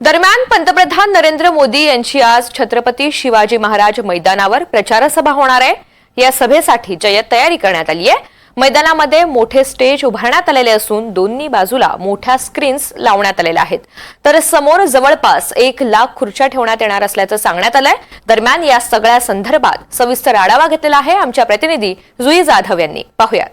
दरम्यान पंतप्रधान नरेंद्र मोदी यांची आज छत्रपती शिवाजी महाराज मैदानावर प्रचारसभा होणार आहे. या सभेसाठी जय्यत तयारी करण्यात आली आहे. मैदानामध्ये मोठे स्टेज उभारण्यात आलेले असून दोन्ही बाजूला मोठ्या स्क्रीन्स लावण्यात आलेल्या आहेत. तर समोर जवळपास एक लाख खुर्च्या ठेवण्यात येणार असल्याचं सांगण्यात आलंय. दरम्यान या सगळ्या संदर्भात सविस्तर आढावा घेतलेला आहे आमच्या प्रतिनिधी जुई जाधव यांनी. पाहुयात.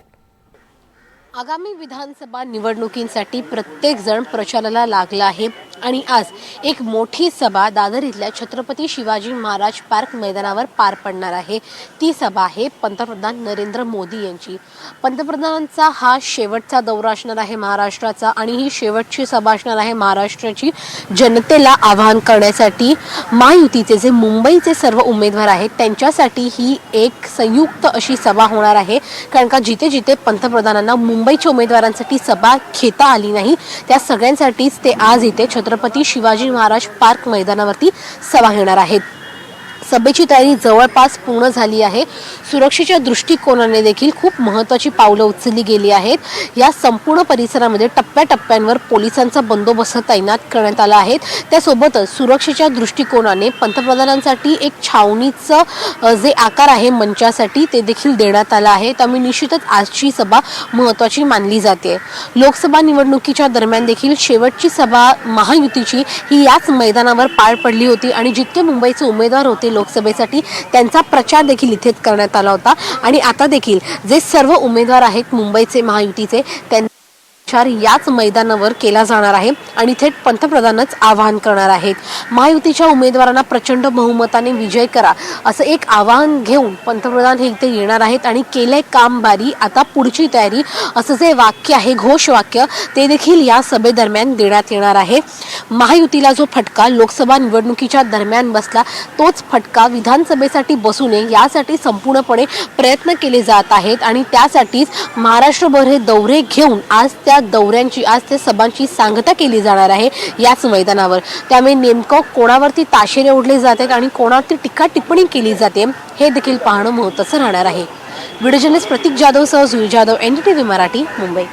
आगामी विधानसभा निवडणुकींसाठी प्रत्येक जण प्रचाराला लागला आहे. आणि आज एक मोठी सभा दादर इथल्या छत्रपती शिवाजी महाराज पार्क मैदानावर पार पडणार आहे. ती सभा आहे पंतप्रधान नरेंद्र मोदी यांची. पंतप्रधानांचा हा शेवटचा दौरा असणार आहे महाराष्ट्राचा आणि ही शेवटची सभा असणार आहे महाराष्ट्राची. जनतेला आवाहन करण्यासाठी महायुतीचे जे मुंबईचे सर्व उमेदवार आहेत त्यांच्यासाठी ही एक संयुक्त अशी सभा होणार आहे. कारण का जिथे जिथे पंतप्रधानांना मुंबईच्या उमेदवारांसाठी सभा घेता आली नाही त्या सगळ्यांसाठीच ते आज इथे छत्रपती शिवाजी महाराज पार्क मैदानावरती सभा घेणार आहेत. सभेची तयारी जवळपास पूर्ण झाली आहे. सुरक्षेच्या दृष्टिकोनाने देखील खूप महत्त्वाची पावलं उचलली गेली आहेत. या संपूर्ण परिसरामध्ये टप्प्याटप्प्यांवर पोलिसांचा बंदोबस्त तैनात करण्यात आला आहे. त्यासोबतच सुरक्षेच्या दृष्टिकोनाने पंतप्रधानांसाठी एक छावणीचं जे आकार आहे मंचासाठी ते देखील देण्यात आलं आहे. त्यामुळे निश्चितच आजची सभा महत्त्वाची मानली जाते. लोकसभा निवडणुकीच्या दरम्यान देखील शेवटची सभा महायुतीची ही याच मैदानावर पार पडली होती आणि जितके मुंबईचे उमेदवार होते लोकसभेसाठी त्यांचा प्रचार देखील इथेच करण्यात आला होता. आणि आता देखील जे सर्व उमेदवार आहेत मुंबईचे महायुतीचे त्यांना प्रचार याच मैदानावर केला जाणार आहे आणि थेट पंतप्रधानच आवाहन करणार आहेत. महायुतीच्या उमेदवारांना प्रचंड बहुमताने विजय करा असं एक आवाहन घेऊन पंतप्रधान हे इथे येणार आहेत आणि केलंय काम बारी आता पुढची तयारी असं जे वाक्य आहे घोषवाक्य ते देखील या सभेदरम्यान देण्यात येणार आहे. महायुतीला जो फटका लोकसभा निवडणुकीच्या दरम्यान बसला तोच फटका विधानसभेसाठी बसू नये यासाठी संपूर्णपणे प्रयत्न केले जात आहेत आणि त्यासाठीच महाराष्ट्रभर हे दौरे घेऊन आज त्या दौऱ्यांची आज त्या सभांची सांगता केली जाणार आहे याच मैदानावर. त्यामुळे नेमकं कोणावरती ताशेरे ओढले जातात आणि कोणावरती टीका टिप्पणी केली जाते हे देखील पाहणं महत्त्वाचं राहणार आहे. व्हिडिओ जर्नलिस्ट प्रतीक जाधव सह Jui Jadhav N D T V Marathi Mumbai.